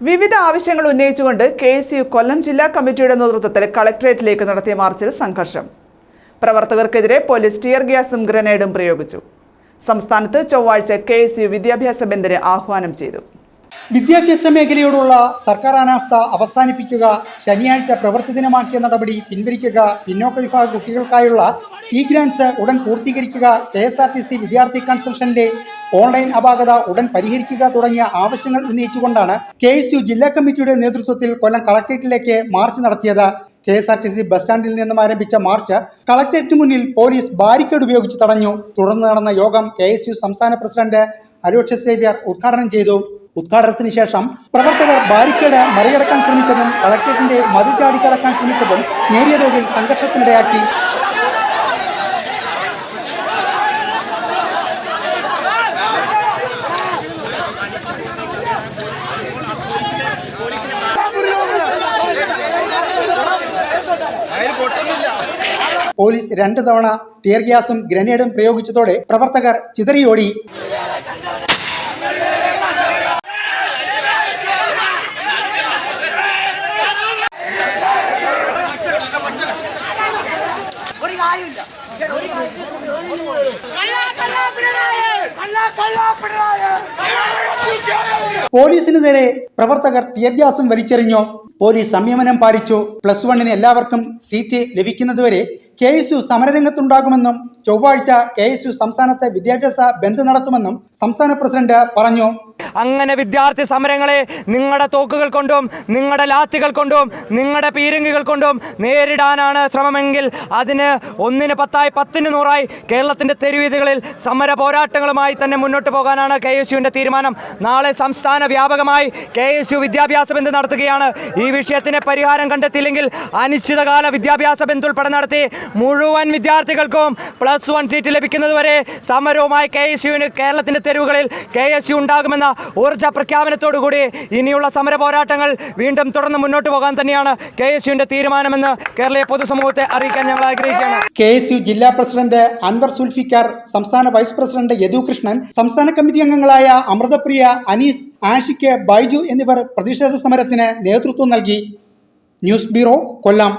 വിവിധ ആവശ്യങ്ങൾ ഉന്നയിച്ചുകൊണ്ട് കെ എസ് യു കൊല്ലം ജില്ലാ കമ്മിറ്റിയുടെ നേതൃത്വത്തിൽ കളക്ടറേറ്റിലേക്ക് നടത്തിയ മാർച്ചിൽ സംഘർഷം. പ്രവർത്തകർക്കെതിരെ പോലീസ് ടിയർ ഗ്യാസും ഗ്രനേഡും പ്രയോഗിച്ചു. സംസ്ഥാനത്ത് ചൊവ്വാഴ്ച കെ എസ് യു വിദ്യാഭ്യാസ ബന്ധന് ആഹ്വാനം ചെയ്തു. വിദ്യാഭ്യാസ മേഖലയോടുള്ള സർക്കാർ അനാസ്ഥ അവസാനിപ്പിക്കുക ശനിയാഴ്ച പ്രവൃത്തി ദിനമാക്കിയ നടപടി പിൻവലിക്കുക പിന്നോക്ക വിഭാഗ കുട്ടികൾക്കായുള്ള ഇ ഗ്രാൻസ് ഉടൻ പൂർത്തീകരിക്കുക K S R T C വിദ്യാർത്ഥി കൺസൾഷന്റെ ഓൺലൈൻ അപാകത ഉടൻ പരിഹരിക്കുക തുടങ്ങിയ ആവശ്യങ്ങൾ ഉന്നയിച്ചുകൊണ്ടാണ് കെ എസ് യു ജില്ലാ കമ്മിറ്റിയുടെ നേതൃത്വത്തിൽ കൊല്ലം കളക്ട്രേറ്റിലേക്ക് മാർച്ച് നടത്തിയത്. K S R T C bus സ്റ്റാൻഡിൽ നിന്നും ആരംഭിച്ച മാർച്ച് കളക്ട്രേറ്റിന് മുന്നിൽ പോലീസ് ബാരിക്കേഡ് ഉപയോഗിച്ച് തടഞ്ഞു. തുടർന്ന് നടന്ന യോഗം കെ എസ് യു സംസ്ഥാന പ്രസിഡന്റ് അലോക്ഷ സേവ്യർ ഉദ്ഘാടനം ചെയ്തു. ഉദ്ഘാടനത്തിന് ശേഷം പ്രവർത്തകർ ബാരിക്കേഡ് മറികടക്കാൻ ശ്രമിച്ചതും കളക്ട്രേറ്റിന്റെ മതിൽ ചാടിക്കടക്കാൻ ശ്രമിച്ചതും നേരിയ തോതിൽ സംഘർഷത്തിനിടയാക്കി. പോലീസ് രണ്ടു തവണ ടിയർ ഗ്യാസും ഗ്രനേഡും പ്രയോഗിച്ചതോടെ പ്രവർത്തകർ ചിതറിയോടി. പോലീസിന് നേരെ പ്രവർത്തകർ ടിയർ ഗ്യാസും വലിച്ചെറിഞ്ഞു. പോലീസ് സംയമനം പാലിച്ചു. പ്ലസ് വണ്ണിന് എല്ലാവർക്കും സീറ്റ് ലഭിക്കുന്നതുവരെ കെ എസ് യു സമരരംഗത്തുണ്ടാകുമെന്നും ചൊവ്വാഴ്ച കെ എസ് യു സംസ്ഥാനത്തെ വിദ്യാഭ്യാസ ബന്ദ് നടത്തുമെന്നും സംസ്ഥാന പ്രസിഡന്റ് പറഞ്ഞു. അങ്ങനെ വിദ്യാർത്ഥി സമരങ്ങളെ നിങ്ങളുടെ തോക്കുകൾ കൊണ്ടും നിങ്ങളുടെ ലാത്തികൾ കൊണ്ടും നിങ്ങളുടെ പീരങ്കികൾ കൊണ്ടും നേരിടാനാണ് ശ്രമമെങ്കിൽ അതിന് ഒന്നിന് പത്തായി പത്തിന് നൂറായി കേരളത്തിന്റെ തെരുവീതികളിൽ സമര പോരാട്ടങ്ങളുമായി തന്നെ മുന്നോട്ട് പോകാനാണ് കെ എസ് യുവിന്റെ തീരുമാനം. നാളെ സംസ്ഥാന വ്യാപകമായി കെ എസ് യു വിദ്യാഭ്യാസ ബന്ധ് നടത്തുകയാണ്. ഈ വിഷയത്തിന് പരിഹാരം കണ്ടെത്തിയില്ലെങ്കിൽ അനിശ്ചിതകാല വിദ്യാഭ്യാസ ബന്ധ് ഉൾപ്പെടെ നടത്തി മുഴുവൻ വിദ്യാർത്ഥികൾക്കും പ്ലസ് വൺ സീറ്റ് ലഭിക്കുന്നതുവരെ സമരവുമായി കെ എസ് യുവിന് കേരളത്തിന്റെ തെരുവുകളിൽ കെ എസ് യു ഉണ്ടാകുമെന്ന ഊർജ പ്രഖ്യാപനത്തോടുകൂടി ഇനിയുള്ള സമര പോരാട്ടങ്ങൾ വീണ്ടും തുടർന്ന് മുന്നോട്ട് പോകാൻ തന്നെയാണ് കെ എസ് യുവിന്റെ തീരുമാനമെന്ന് കേരളീയ പൊതുസമൂഹത്തെ അറിയിക്കാൻ ഞങ്ങൾ ആഗ്രഹിക്കുകയാണ്. കെ എസ് യു ജില്ലാ പ്രസിഡന്റ് അൻവർ സുൽഫിക്കാർ സംസ്ഥാന വൈസ് പ്രസിഡന്റ് യദുകൃഷ്ണൻ സംസ്ഥാന കമ്മിറ്റി അംഗങ്ങളായ അമൃതപ്രിയ അനീസ് ആഷിക്ക് ബൈജു എന്നിവർ പ്രതിഷേധ സമരത്തിന് നേതൃത്വം നൽകി. News bureau Kollam.